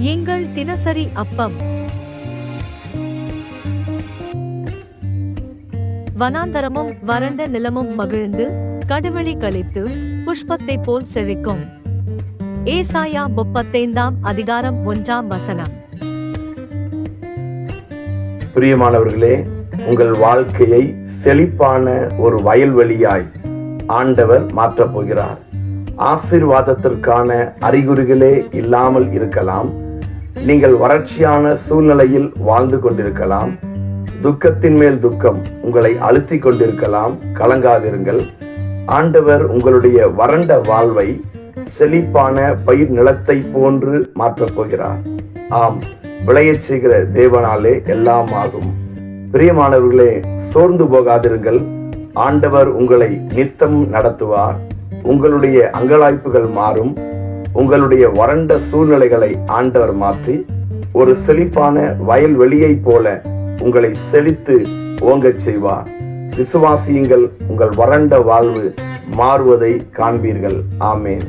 எங்கள் தினசரி அப்பம். வனாந்தரமும் வறண்ட நிலமும் மகிழ்ந்து கடுவெளி கழித்து புஷ்பத்தை போல் செழிக்கும். ஏசாயா முப்பத்தைந்தாம் அதிகாரம் ஒன்றாம் வசனம். பிரியமானவர்களே உங்கள் வாழ்க்கையை செழிப்பான ஒரு வயல்வெளியாய் ஆண்டவர் மாற்றப் போகிறார். ஆசீர்வாதத்திற்கான அறிகுறிகளே இல்லாமல் இருக்கலாம். நீங்கள் வறட்சியான சூழ்நிலையில் வாழ்ந்து கொண்டிருக்கலாம். துக்கத்தின் மேல் துக்கம் உங்களை அழுத்தி கொண்டிருக்கலாம். கலங்காதிருங்கள். ஆண்டவர் உங்களுடைய வறண்ட வாழ்வை செழிப்பான பயிர் நிலத்தை போன்று மாற்றப் போகிறார். ஆம் விளையச் செய்கிற தேவனாலே எல்லாம் ஆகும். பிரியமானவர்களே சோர்ந்து போகாதிருங்கள். ஆண்டவர் உங்களை நித்தம் நடத்துவார். உங்களுடைய அங்கலாய்ப்புகள் மாறும். உங்களுடைய வறண்ட சூழ்நிலைகளை ஆண்டவர் மாற்றி ஒரு செழிப்பான வயல்வெளியை போல உங்களை செழித்து ஓங்கச் செய்வார். விசுவாசியுங்கள் உங்கள் வறண்ட வாழ்வு மாறுவதை காண்பீர்கள். ஆமேன்.